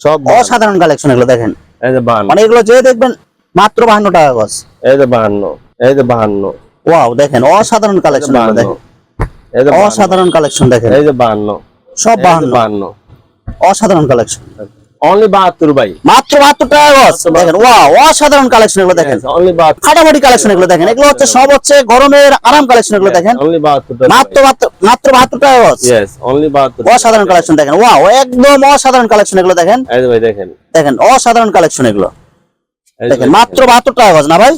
সব অসাধারণ কালেকশন এগুলো দেখেন। এই যে বাহান্ন। মানে এগুলো যে দেখবেন মাত্র বাহান্ন টাকা গজ। এই যে বাহান্ন এই যে বাহান্ন। ওয়াও দেখেন অসাধারণ কালেকশন দেখেন। এই যে অসাধারণ কালেকশন দেখেন। এই যে বাহান্ন। সব এই যে বাহান্ন। বাহান্ন। অসাধারণ কালেকশন অনলি বাহাত্তর ভাই। মাত্র টাকা দেখেন ওয়াও অসাধারণ কালেকশন এগুলো দেখেন। অনলি বাহাত্তর। ফাটাফাটি কালেকশন এগুলো দেখেন। এগুলো হচ্ছে সব হচ্ছে গরমের আরাম কালেকশন এগুলো দেখেন। অনলি মাত্র মাত্র টাকা অনলি অসাধারণ কালেকশন দেখেন। ওয়াও একদম অসাধারণ কালেকশন এগুলো দেখেন। এই ভাই দেখেন। দেখেন অসাধারণ কালেকশন এগুলো। দেখেন মাত্র বাহাত্তর টাকা গজ না ভাই?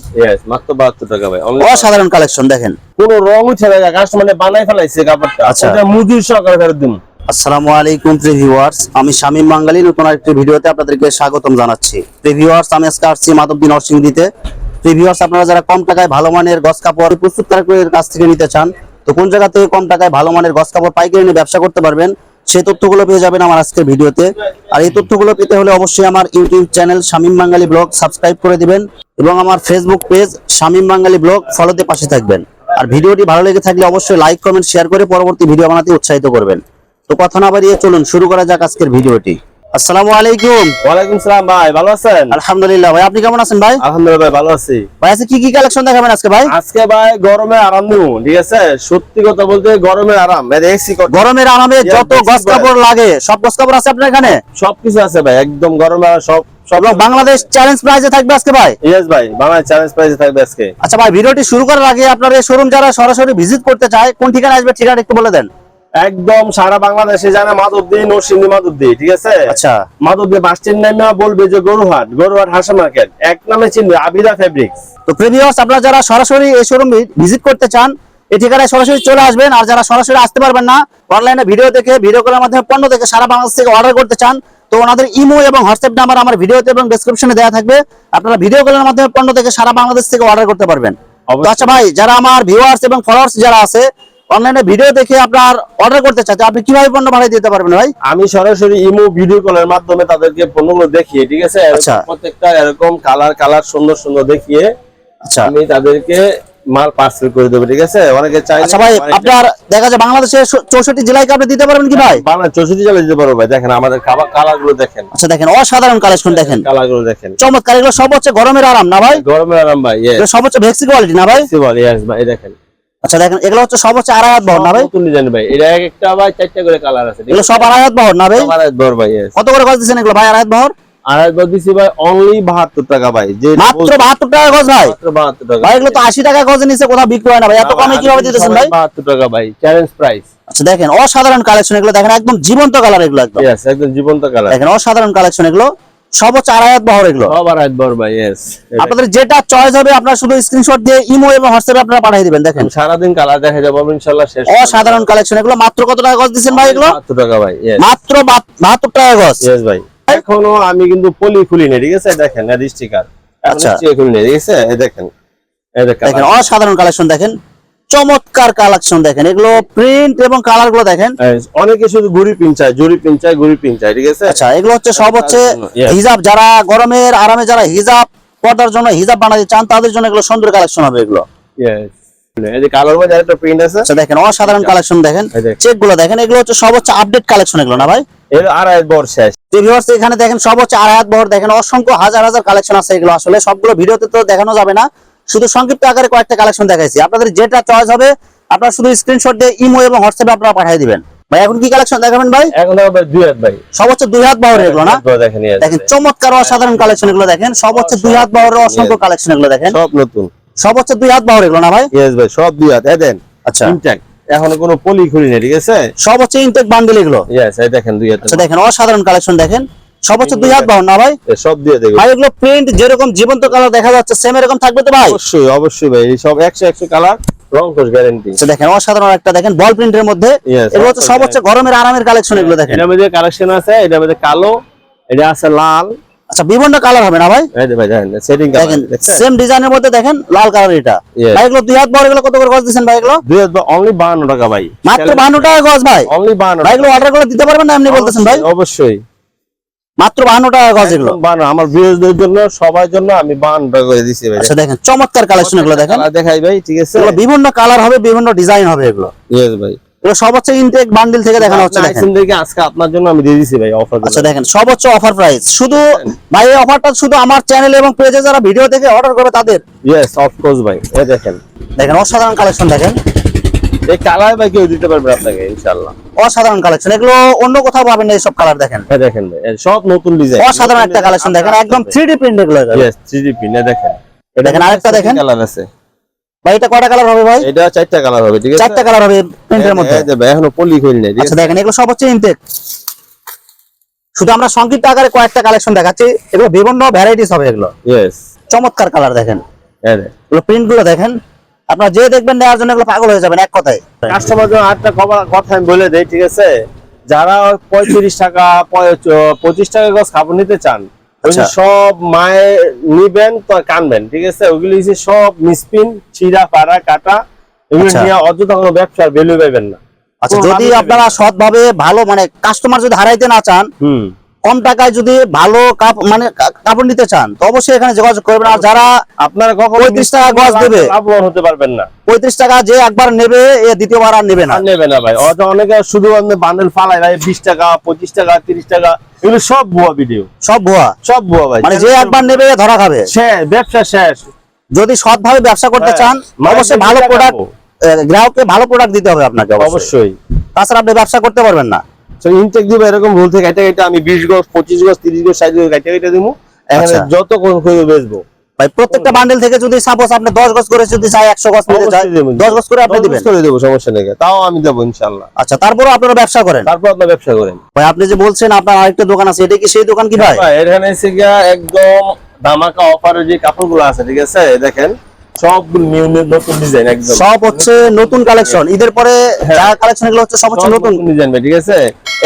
মাত্র বাহাত্তর টাকা ভাই অসাধারণ কালেকশন দেখেন। কোন রং উঠে না কাস্টমারে বানাই ফেলাইছে কাপড়টা। আচ্ছা। ওটা মুদির সহকারে ফেরত দিন আসসালামু আলাইকুম প্রিভিউয়ার্স আমি শামীম বাঙালি নতুন আরেকটি ভিডিওতে আপনাদেরকে স্বাগতম জানাচ্ছি। প্রিভিউয়ার্স আমি আজকে আসছি মাধবদী নরসিংদীতে। প্রিভিউয়ার্স আপনারা যারা কম টাকায় ভালো মানের গস কাপড় প্রস্তুতকারকের কাছ থেকে নিতে চান, তো কোন জায়গা থেকে কম টাকায় ভালো মানের গস কাপড় পাইকারি নিয়ে ব্যবসা করতে পারবেন সেই তথ্যগুলো পেয়ে যাবেন আমার আজকের ভিডিওতে। আর এই তথ্যগুলো পেতে হলে অবশ্যই আমার YouTube channel Shamim Bangali blog subscribe করে দিবেন এবং আমার Facebook page Shamim Bangali blog ফলোতে পাশে থাকবেন। আর ভিডিওটি ভালো লেগে থাকলে অবশ্যই লাইক, কমেন্ট, শেয়ার করে পরবর্তী ভিডিও বানাতে উৎসাহিত করবেন। তো কথা না বাড়িয়ে চলুন শুরু করা যাক আজকের ভিডিওটি। আসসালামু আলাইকুম। ওয়ালাইকুম সালাম ভাই ভালো আছেন? আলহামদুলিল্লাহ। ভাই আপনি কেমন আছেন ভাই? আলহামদুলিল্লাহ ভাই ভালো আছি। ভাই আজকে কি কি কালেকশন দেখাবেন আজকে ভাই? আজকে ভাই গরমে আরাম নিব ঠিক আছে? সত্যি কথা বলতে গরমের আরাম। এই এসি গরমের আরামে যত গস কাপড় লাগে সব গস কাপড় আছে আপনার এখানে? সবকিছু আছে ভাই একদম গরমে সব সব এবং বাংলাদেশ চ্যালেঞ্জ প্রাইজে থাকবে আজকে ভাই? ইয়েস ভাই বাংলাদেশ চ্যালেঞ্জ প্রাইজে থাকবে আজকে। আচ্ছা ভাই ভিডিওটি শুরু করার আগে আপনার এই শোরুম যারা সরাসরি ভিজিট করতে চায় কোন ঠিকানা আসবে ঠিকানা একটু বলে দেন। একদম সারা বাংলাদেশে জানে মাধবদী নরসিংদী মাধবদী ঠিক আছে? আচ্ছা। মাধবদী বাস স্ট্যান্ড নামে বলবে যে গরুহাট গরুহাট হাসা মার্কেট। এক নামে চিনবে আবিদা ফেব্রিক্স তো প্রিভিয়াস আপনারা যারা সরাসরি এই শোরুম ভিজিট করতে চান এই ঠিকানায় সরাসরি চলে আসবেন। আর যারা সরাসরি আসতে পারবেন না অনলাইনে ভিডিও দেখে ভিডিও কলের মাধ্যমে পণ্য দেখে সারা বাংলাদেশ থেকে অর্ডার করতে চান তো ওনাদের ইমো এবং হোয়াটসঅ্যাপ নাম্বার আমার ভিডিওতে এবং ডেসক্রিপশনে দেওয়া থাকবে। আপনারা ভিডিও কলের মাধ্যমে পণ্য দেখে সারা বাংলাদেশ থেকে অর্ডার করতে পারবেন। আচ্ছা ভাই যারা আমার ভিউয়ার্স এবং ফলোয়ার্স যারা আছে অনলাইনে ভিডিও দেখে আপনার অর্ডার করতে চাচ্ছে আপনি কীভাবে পণ্য ভাড়ায় দিতে পারবেন ভাই? আমি সরাসরি ইমো ভিডিও কলের মাধ্যমে তাদেরকে পণ্যগুলো দেখিয়ে ঠিক আছে? আচ্ছা। প্রত্যেকটা এরকম কালার কালার সুন্দর সুন্দর দেখিয়ে আচ্ছা। আমি তাদেরকে মাল পার্সেল করে দেবো ঠিক আছে? অনেকে চাই আচ্ছা ভাই আপনার দেখা যায় বাংলাদেশের চৌষট্টি জেলায় কি আপনি দিতে পারবেন কি ভাই? বাংলা চৌষট্টি জেলায় দিতে পারব ভাই দেখেন আমাদের খাবার কালারগুলো দেখেন। আচ্ছা দেখেন অসাধারণ কালেকশন দেখেন। কালারগুলো দেখেন। চমৎকার এগুলো সব হচ্ছে গরমের আরাম না ভাই? গরমের আরাম ভাই সব হচ্ছে ভেক্সি কোয়ালিটি না ভাই? বল ইয়েস ভাই দেখেন। আচ্ছা দেখেন এগুলো হচ্ছে সব হচ্ছে আড়াই হাত বহর না ভাই? নতুন ডিজাইন ভাই। এটা একটা ভাই চারটা করে কালার আছে এগুলো সব আড়াই হাত বহর না ভাই? দর ভাই কত করে গজ এগুলো ভাই আড়াই হাত বহর দিছি ভাই অনলি বাহাত্তর টাকা ভাই যে মাত্র বাহাত্তর টাকা গজ ভাই? মাত্র বাহাত্তর টাকা। ভাই এগুলো তো আশি টাকা গজে নিচে কোথাও বিক্রি হয় না ভাই এত কমে কীভাবে দিতেছেন ভাই? বাহাত্তর টাকা ভাই চ্যালেঞ্জ প্রাইস আচ্ছা দেখেন অসাধারণ কালেকশন এগুলো দেখেন একদম জীবন্ত কালার এগুলো একদম। ইয়েস একদম জীবন্ত কালার দেখেন অসাধারণ কালেকশন এগুলো। আড়াই হাত বহর এগুলো? সব ভাই আপনাদের যেটা চয়েস হবে আপনারা শুধু স্ক্রিনশট দিয়ে ইমো এবং হোয়াটসঅ্যাপে আপনারা পাঠিয়ে দিবেন দেখেন। কালার দেখা যাব ইনশাল্লাহ শেষ অসাধারণ কালেকশন এগুলো মাত্র কত টাকা গজ দিচ্ছেন ভাই এগুলো? টাকা ভাই মাত্র বাহাত্তর টাকা গজ ভাই। এখনও আমি কিন্তু পলি খুলি নি ঠিক আছে? দেখেন স্টিকার আচ্ছা। আচ্ছা খুলি নি ঠিক আছে? এই দেখেন এই দেখেন। দেখেন অসাধারণ কালেকশন দেখেন। চমৎকার কালেকশন দেখেন। এগুলো প্রিন্ট এবং কালারগুলো দেখেন। অনেকে শুধু গুড়ি পিন চায় জুড়ি পিন চায় গুড়ি পিন চায় ঠিক আছে? আচ্ছা এগুলো হচ্ছে সব হচ্ছে. হিজাব। যারা গরমের আরামে যারা হিজাব পর্দার জন্য হিজাব বানাতে চান তাদের জন্য এগুলো সুন্দর কালেকশন হবে এগুলো। Yes. এই যে কালার মধ্যে একটা প্রিন্ট আছে। দেখেন অসাধারণ কালেকশন দেখেন। চেকগুলো দেখেন এগুলো হচ্ছে সব হচ্ছে আপডেট কালেকশন এগুলো না ভাই? বর শেষ। যে viewers এখানে দেখেন সব হচ্ছে আড়াই বহর। দেখেন অসংখ্য হাজার হাজার কালেকশন আছে এগুলো। আসলে সবগুলো ভিডিওতে তো দেখানো যাবে না। শুধু সংক্ষিপ্ত আকারে কয়েকটা কালেকশন দেখাইছি। আপনাদের যেটা চয়েস হবে আপনারা শুধু স্ক্রিনশট দিয়ে ইমো এবং হোয়াটসঅ্যাপে আপনারা পাঠিয়ে দিবেন। ভাই এখন কি কালেকশন দেখাবেন ভাই? এখন দুই হাত ভাই। দুই হাত বহর এগুলো না? দেখেন দেখেন চমৎকার অসাধারণ কালেকশন এগুলো দেখেন। দুই হাত বহরের অসংখ্য কালেকশন এগুলো দেখেন। সব নতুন। সব হচ্ছে দুই হাত বহর এগুলো না ভাই? ভাই সব দুই হাত। দেন আচ্ছা। এখনও কোনো পলি খুলি নেই ঠিক আছে? সব হচ্ছে ইনটেক বান্ডেল এগুলো। এই দেখেন দুই হাত আচ্ছা দেখেন অসাধারণ কালেকশন দেখেন। সব হচ্ছে দুই হাত বহর না ভাই? সব দিয়ে দেবে ভাই এগুলো প্রিন্ট যেরকম জীবন্ত কালার দেখা যাচ্ছে সেম এরকম থাকবে তো ভাই? অবশ্যই অবশ্যই ভাই এই সব একশো একশো কালার রং কোর্স গ্যারেন্টি দেখেন অসাধারণ একটা দেখেন বল প্রিন্টের মধ্যে। এগুলো হচ্ছে সব গরমের আরামের কালেকশন এগুলো দেখেন। এটার মধ্যে কালেকশন আছে এটার মধ্যে কালো এটা আছে লাল। আচ্ছা বিভিন্ন কালার হবে না ভাই? সেম ডিজাইনের মধ্যে দেখেন লাল কালার এটা। Yes. ভাই এগুলো দুই হাত এগুলো কত করে গজ দিচ্ছেন ভাই এগুলো? দুই হাত অনলি বাহান্ন টাকা ভাই। মাত্র বান্ন টাকা গজ ভাই। অনলি বাহান্ন ভাই এগুলো অর্ডার করে দিতে পারবেন না এমনি বলতেছেন ভাই? অবশ্যই। মাত্র বান্ন টাকা গজ এগুলো? বাহান্ন। আমার জন্য সবার জন্য আমি বাহান্ন টাকা করে দিছি ভাই। আচ্ছা দেখেন চমৎকার কালেকশন এগুলো দেখেন। দেখাই ভাই ঠিক আছে? বিভিন্ন কালার হবে বিভিন্ন ডিজাইন হবে এগুলো। ভাই। এগুলো সব হচ্ছে ইনটেক বান্ডিল থেকে দেখানো হচ্ছে দেখেন। আইসেন আজকে আপনার জন্য আমি দিয়ে দিছি ভাই অফার আচ্ছা দেখেন সব হচ্ছে অফার প্রাইস শুধু ভাই এই অফারটা শুধু আমার চ্যানেল এবং পেজে যারা ভিডিও দেখে অর্ডার করবে তাদের। ইয়েস অফ কোর্স ভাই। এই দেখেন। দেখেন অসাধারণ কালেকশন দেখেন। এই কালার ভাই কেউ দিতে পারবে আপনাকে ইনশাআল্লাহ। অসাধারণ কালেকশন এগুলো অন্য কোথাও পাবেন না এইসব কালার দেখেন। এই দেখেন ভাই সব নতুন ডিজাইন অসাধারণ একটা কালেকশন দেখেন একদম প্রিন্ট এগুলো ইয়েস 3D পিন দেখেন। দেখেন, আরেকটা দেখেন। কালার আছে? ভাই এটা কয়টা কালার হবে ভাই? এটা চারটা কালার হবে ঠিক আছে? চারটা কালার হবে প্রিন্টের মধ্যে। এই যে ভাই, এখনও পলি নাই ঠিক আচ্ছা দেখেন এগুলো সব হচ্ছে ইনটেক শুধু আমরা সংক্ষিপ্ত আকারে কয়েকটা কালেকশন দেখাচ্ছি এগুলো বিভিন্ন ভ্যারাইটিস হবে এগুলো। ইয়েস চমৎকার কালার দেখেন। দেখ। এগুলো প্রিন্টগুলো দেখেন। আপনারা যে দেখবেন নেওয়ার জন্য এগুলো পাগল হয়ে যাবেন এক কথায়। কাস্টমার জন্য আরেকটা কথা আমি বলে দেই ঠিক আছে? যারা পঁয়ত্রিশ টাকা পঁচিশ টাকা গছ কাপড় নিতে চান আচ্ছা। সব মায়ে নিবেন তো কানবেন ঠিক আছে? ওগুলি সব মিসপিন ছিঁড়া পাড়া কাটা এগুলো আচ্ছা। নিয়ে অযথা কোনো ব্যবসার ভ্যালু পাইবেন না। আচ্ছা যদি আপনারা সৎভাবে ভালো মানে কাস্টমার যদি হারাইতে না চান হুম। কম টাকায় যদি ভালো কাপ- মানে কাপড় নিতে চান তো অবশ্যই এখানে যোগাযোগ করবেন। আর যারা আপনারা কখনো 35 টাকা গজ দেবে। হতে পারবেন না। পঁয়ত্রিশ টাকা যে একবার নেবে এ দ্বিতীয়বার আর নেবে না। নেবে না ভাই। অনেকে শুধু বান্ডেল ফালায় ভাই বিশ টাকা পঁচিশ টাকা তিরিশ টাকা। এগুলো সব ভুয়া ভিডিও সব ভুয়া। সব ভুয়া ভাই। মানে যে একবার নেবে ধরা খাবে। শেষ ব্যবসা শেষ। যদি সৎভাবে ব্যবসা করতে হ্যাঁ, চান মানে অবশ্যই ভালো প্রোডাক্ট গ্রাহককে ভালো প্রোডাক্ট দিতে হবে আপনাকে অবশ্যই। তাছাড়া আপনি ব্যবসা করতে পারবেন না। ইনটেক দিব এরকম ভুল থেকে এটা এটা আমি বিশ গজ পঁচিশ গজ তিরিশ গজ সাইজ দিব। এখানে আচ্ছা। যত কোন করে বেচবো। ভাই প্রত্যেকটা বান্ডেল থেকে যদি সাপোজ আপনি দশ গজ করে যদি চাই একশো গজ নিতে চাই অবশ্যই দেবো। দশ গজ করে আপনি দিবেন। করে দেবো সমস্যা নেই তাও আমি দেবো ইনশাল্লাহ। আচ্ছা তারপরে আপনারা ব্যবসা করেন? তারপর আপনার ব্যবসা করেন। ভাই আপনি যে বলছেন আপনার আরেকটা দোকান আছে এটা কি সেই দোকান কি ভাই? ভাই, এখানে এসে একদম ধামাকা অফারের যে কাপড়গুলো আছে ঠিক আছে দেখেন। সব নিউ নিউ নতুন ডিজাইন একদম। সব হচ্ছে নতুন কালেকশন ঈদের পরে যা কালেকশন এগুলো হচ্ছে সব হচ্ছে নতুন। নতুন ডিজাইন ভাই ঠিক আছে?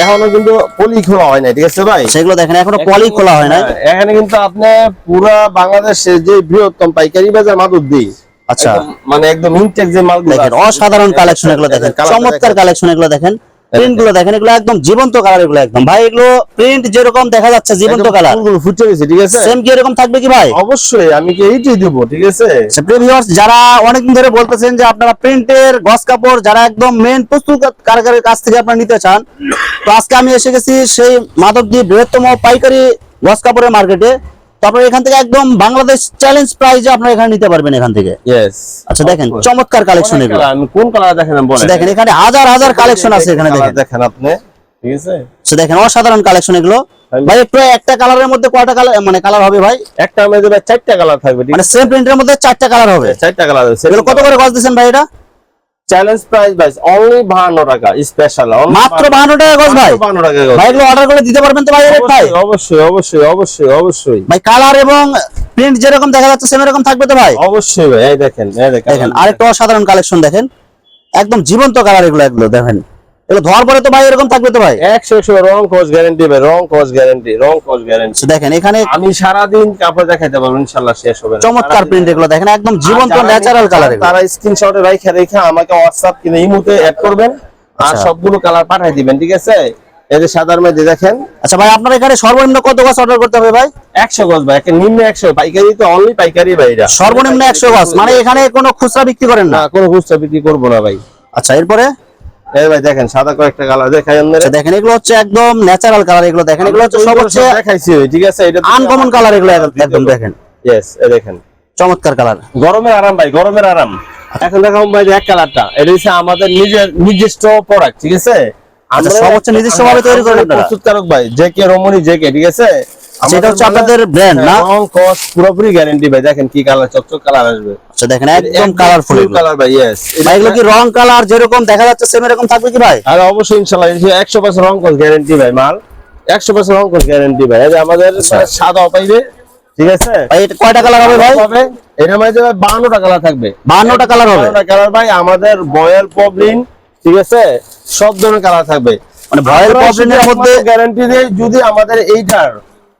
এখনও কিন্তু পলি খোলা হয় নাই ঠিক আছে ভাই? সেগুলো দেখেন এখনও পলি খোলা হয় না হ্যাঁ, এখানে কিন্তু আপনি পুরা বাংলাদেশের যে বৃহত্তম পাইকারি বাজার মাদুর দিই আচ্ছা মানে একদম ইনটেক যে মালগুলো দেখেন আছে, অসাধারণ কালেকশন এগুলো দেখেন চমৎকার কালেকশন এগুলো দেখেন। প্রিন্টগুলো দেখেন এগুলো একদম জীবন্ত কালার এগুলো একদম। ভাই এগুলো প্রিন্ট যেরকম দেখা যাচ্ছে জীবন্ত কালার ফুলগুলো ফুটে গেছে ঠিক আছে? সেম কি এরকম থাকবে কি ভাই? অবশ্যই আমি কি এইটাই দিব ঠিক আছে? আচ্ছা প্রিভিউয়ার্স যারা অনেকদিন ধরে বলতেছেন যে আপনারা প্রিন্টের গস কাপড় যারা একদম মেন প্রস্তুত কারখানার কাছ থেকে আপনারা নিতে চান তো আজকে আমি এসে গেছি সেই মাধবদী বৃহত্তম পাইকারি গস কাপড়ের মার্কেটে তারপরে এখান থেকে একদম বাংলাদেশ চ্যালেঞ্জ প্রাইজে আপনারা এখানে নিতে পারবেন এখান থেকে। ইয়েস আচ্ছা দেখেন চমৎকার কালেকশন এগুলো। কোন কালার দেখেন বলেন আচ্ছা, দেখেন এখানে হাজার হাজার কালেকশন আছে এখানে দেখেন। দেখেন। আপনি। ঠিক আছে? আচ্ছা, দেখেন অসাধারণ কালেকশন এগুলো। ভাই একটু একটা কালারের মধ্যে কয়টা কালার মানে কালার হবে ভাই? একটা চারটা কালার থাকবে মানে সেম প্রিন্টের মধ্যে চারটা কালার হবে। চারটা কালার কত করে গজ দিচ্ছেন ভাই এটা? চ্যালেঞ্জ প্রাইস ভাই অনলি 52 টাকা স্পেশাল মাত্র বাহান্ন টাকা গজ ভাই। 52 টাকা গজ। ভাই এগুলো অর্ডার করে দিতে পারবেন তো ভাই ভাই? অবশ্যই অবশ্যই অবশ্যই অবশ্যই। ভাই কালার এবং প্রিন্ট যেরকম দেখা যাচ্ছে সেম এরকম থাকবে তো ভাই? অবশ্যই ভাই এই দেখেন এই দেখেন দেখেন আরেকটা অসাধারণ কালেকশন দেখেন। একদম জীবন্ত কালার এগুলো এগুলো দেখেন। এগুলো ধোয়ার পরে তো ভাই এরকম থাকবে তো ভাই? রং গ্যারেন্টি ভাই রং গ্যারেন্টি রং গ্যারেন্টি দেখেন এখানে আমি সারাদিন কাপড় দেখাইতে পারব শেষ হবে চমৎকার প্রিন্ট এগুলো দেখেন একদম জীবন্ত ন্যাচারাল কালার তারা স্ক্রিনশটে রেখে আমাকে কিনে ইমোতে অ্যাড করবেন আর আচ্ছা। সবগুলো কালার পাঠিয়ে দিবেন ঠিক আছে? এই যে সাদার মধ্যে দেখেন। আচ্ছা ভাই আপনার এখানে সর্বনিম্ন কত গজ অর্ডার করতে হবে ভাই? গজ ভাই নিম্ন একশো পাইকারি তো অনলি পাইকারি ভাই এটা। সর্বনিম্ন গজ মানে এখানে কোনো খুচরা বিক্রি করেন না? না কোনো খুচরা বিক্রি করব না ভাই। আচ্ছা এরপরে? এই ভাই দেখেন সাদা কয়েকটা কালার দেখাই আচ্ছা দেখেন এগুলো হচ্ছে একদম ন্যাচারাল কালার এগুলো দেখেন এগুলো হচ্ছে সব হচ্ছে দেখাইছি ঠিক আছে? এটা আনকমন কালার এগুলো একদম দেখেন। ইয়েস এই দেখেন। চমৎকার কালার গরমের আরাম ভাই গরমের আরাম। এখন দেখাবো ভাই এক কালারটা এটা হচ্ছে আমাদের নিজের নিজস্ব প্রোডাক্ট ঠিক আছে? আচ্ছা, সব হচ্ছে নিজস্বভাবে তৈরি করেন আপনারা? প্রস্তুতকারক ভাই জেকে রমণী যে কে ঠিক আছে? এটা হচ্ছে আপনাদের brand, না? রং কস পুরোপুরি গ্যারান্টি ভাই। দেখেন কি কালার চকচক কালার আসবে। আচ্ছা দেখেন একদম কালারফুল কালার ভাই ভাই এগুলো কি রং কালার যেরকম দেখা যাচ্ছে সেম এরকম থাকবে কি ভাই? আর অবশ্যই ইনশাআল্লাহ একশো পার্সেন্ট রং কস গ্যারান্টি ভাই মাল। একশো পার্সেন্ট রং কস গ্যারান্টি ভাই। এই আমাদের আচ্ছা। সাদা পাইবে ঠিক আছে? ভাই এটা কয়টা কালার হবে ভাই? হবে? এটা বান্নটা কালার থাকবে। বাহান্নটা কালার হবে? কালার ভাই আমাদের বয়েল প্রবলেম ঠিক আছে? সব ধরনের কালার থাকবে। মানে ভয়ের প্রবলেমের মধ্যে গ্যারান্টি দেয় যদি আমাদের এইটার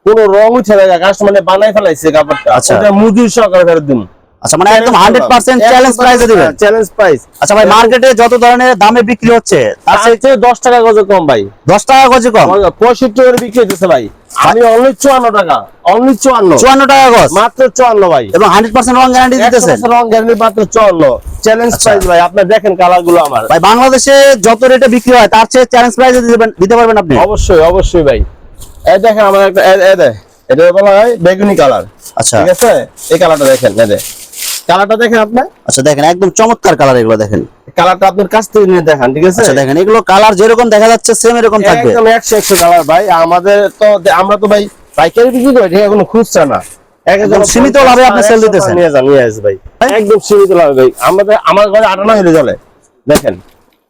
কোনো রং উঠে কাস্টমার মানে বানাই ফেলাইছে কাপড়টা। আচ্ছা। এটা মুদির সহকারে ফেরত দিন আচ্ছা মানে একদম হান্ড্রেড পার্সেন্ট চ্যালেঞ্জ প্রাইসে দিবেন? চ্যালেঞ্জ প্রাইস আচ্ছা ভাই মার্কেটে যত ধরনের দামে বিক্রি হচ্ছে তার চেয়ে দশ টাকা গজ কম ভাই। দশ টাকা গজে কম? পঁয়ষট্টি করে বিক্রি হইতেছে ভাই। আমি অনলি চুয়ান্ন টাকা অনলি চুয়ান্ন। চুয়ান্ন টাকা গজ? মাত্র চুয়ান্ন ভাই। এবং হান্ড্রেড পার্সেন্ট রং গ্যারান্টি দিতেছেন? রং গ্যারান্টি মাত্র চুয়ান্ন। চ্যালেঞ্জ। প্রাইস ভাই আপনি দেখেন কালারগুলো আমার। ভাই বাংলাদেশে যত রেটে বিক্রি হয় তার চেয়ে চ্যালেঞ্জ প্রাইসে দিতে পারবেন আপনি? অবশ্যই অবশ্যই ভাই। দেখেন আমার একটা এ- এটা বলা হয় বেগুনি কালার। আচ্ছা। ঠিক আছে? এই কালারটা দেখেন কালারটা দেখেন আপনি? আচ্ছা দেখেন একদম চমৎকার কালার এগুলো দেখেন। কালারটা আপনার কাছ থেকে নিয়ে দেখান ঠিক আছে? আচ্ছা দেখেন এগুলো কালার যেরকম দেখা যাচ্ছে সেম এরকম থাকবে। একদম একশো একশো কালার ভাই। আমাদের তো আমরা তো ভাই পাইকারি বিক্রি করি ঠিক আছে? কোনো খুচরা না। একদম সীমিত লাভে আপনি একশো দিতেছেন। নিয়ে যান নিয়ে আসবে ভাই। একদম সীমিত লাভে ভাই। আমাদের আমার ঘরে আটানা হলে চলে দেখেন।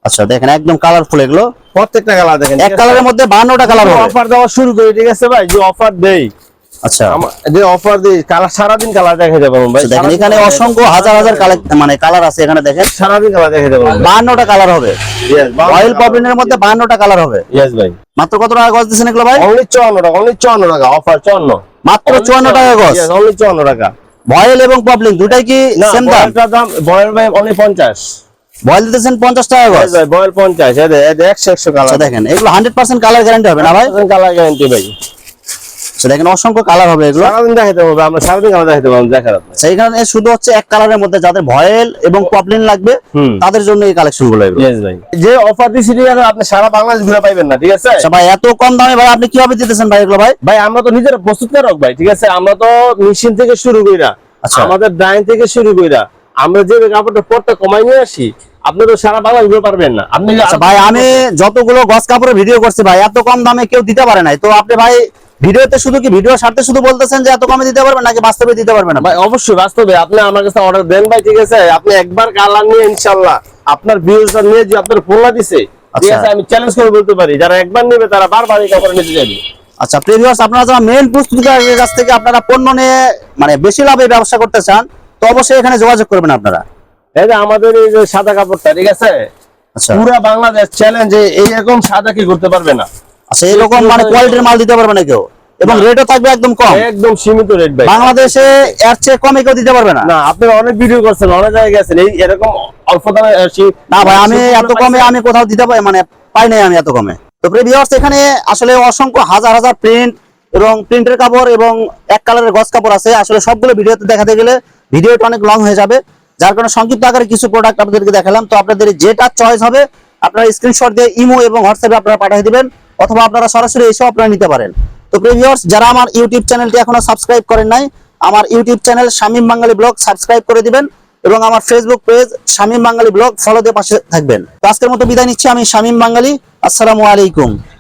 আচ্ছা দেখেন একদম কালারফুল এগুলো। প্রত্যেকটা কালার দেখেন এক কালারের মধ্যে 52টা কালার হবে। অফার দেওয়া শুরু করি ঠিক আছে ভাই? যে অফার দেই। আচ্ছা। যে অফার কালার সারাদিন কালার দেখা যাবে ভাই। আচ্ছা, দেখেন এখানে অসংখ্য হাজার হাজার কালার মানে কালার আছে এখানে দেখেন। কালার দেখা যাবে 52টা কালার হবে। অয়েল মধ্যে 52টা কালার হবে। ভাই। মাত্র কত টাকা গজ দিছেন এগুলো ভাই? অনলি 54 টাকা অনলি 54 টাকা অফার 54 মাত্র 54 টাকা গজ। অনলি 54 টাকা। বয়েল এবং পপলিন দুটাই কি সেম দাম? ভাই অনলি 50 বয়েল দিতেছেন 50 টাকা বয়েল আচ্ছা, দেখেন এগুলো 100% কালার গ্যারান্টি হবে না ভাই? কালার গ্যারান্টি ভাই। আচ্ছা, আমরা আচ্ছা, তাদের জন্য এই ভাই। যে আপনি সারা পাইবেন না ঠিক আছে? ভাই এত কম দামে ভাই আপনি কীভাবে দিতেছেন ভাই এগুলো ভাই? ভাই আমরা তো নিজের প্রস্তুত ভাই ঠিক আছে? আমরা তো মেশিন থেকে শুরু করি না। আমাদের ডাইন থেকে শুরু করি আমরা যে কাপড়টা পরটা কমাই নিয়ে আসি আপনি তো সারা বাংলাদেশ ঘুরে পারবেন না। আপনি আচ্ছা ভাই আমি যতগুলো গস কাপড়ের ভিডিও করছি ভাই এত কম দামে কেউ দিতে পারে নাই। তো আপনি ভাই ভিডিওতে শুধু কি ভিডিও সারতে শুধু বলতেছেন যে এত কমে দিতে পারবেন নাকি বাস্তবে দিতে পারবেন না? ভাই অবশ্যই বাস্তবে। আপনি আমার কাছে অর্ডার দেন ভাই ঠিক আছে? আপনি একবার কালার নিয়ে ইনশাআল্লাহ আপনার ভিউজটা নিয়ে যে আপনার ফোনটা দিছে ঠিক আচ্ছা। আছে আমি চ্যালেঞ্জ করে বলতে পারি। যারা একবার নেবে তারা বারবার এই কাপড় নিতে যাবে আচ্ছা প্রিভিয়াস আপনারা যারা মেন প্রস্তুতকারকের কাছ থেকে আপনারা পণ্য নিয়ে মানে বেশি লাভে ব্যবসা করতে চান অবশ্যই এখানে যোগাযোগ করবেন আপনারা। এই যে আমাদের এই যে সাদা কাপড়টা ঠিক আছে? আচ্ছা। পুরা বাংলাদেশ চ্যালেঞ্জে এইরকম সাদা কি করতে পারবে না? আচ্ছা এরকম মানে কোয়ালিটির মাল দিতে পারবে না কেউ? এবং রেটও থাকবে একদম কম? একদম সীমিত রেট ভাই। বাংলাদেশে এর চেয়ে কমে কেউ দিতে পারবে না? না আপনারা অনেক ভিডিও করছেন অনেক জায়গায় গেছেন এই এরকম অল্প দামে না ভাই আমি এত কমে আমি কোথাও দিতে পারি মানে পাই নাই আমি এত কমে। তো প্রিভিয়ার্স এখানে আসলে অসংখ্য হাজার হাজার প্রিন্ট এবং প্রিন্টের কাপড় এবং এক কালারের গস কাপড় আছে। আসলে সবগুলো ভিডিওতে দেখাতে গেলে ভিডিওটা অনেক লং হয়ে যাবে। যার কারণে সংক্ষিপ্ত আকারে কিছু প্রোডাক্ট আপনাদেরকে দেখালাম। তো আপনাদের যেটা চয়েস হবে, আপনারা স্ক্রিনশট দিয়ে ইমো এবং হোয়াটসঅ্যাপে আপনারা পাঠিয়ে দিবেন, অথবা আপনারা সরাসরি এসেও আপনারা নিতে পারেন। তো প্রিভিয়ার্স যারা আমার ইউটিউব চ্যানেলটি এখনও সাবস্ক্রাইব করেন নাই, আমার YouTube channel Shamim Bangali blog subscribe করে দিবেন এবং আমার Facebook page Shamim Bangali blog follow দিয়ে পাশে থাকবেন। তো আজকের মতো বিদায় নিচ্ছি, আমি শামীম বাঙালি। আসসালামু আলাইকুম।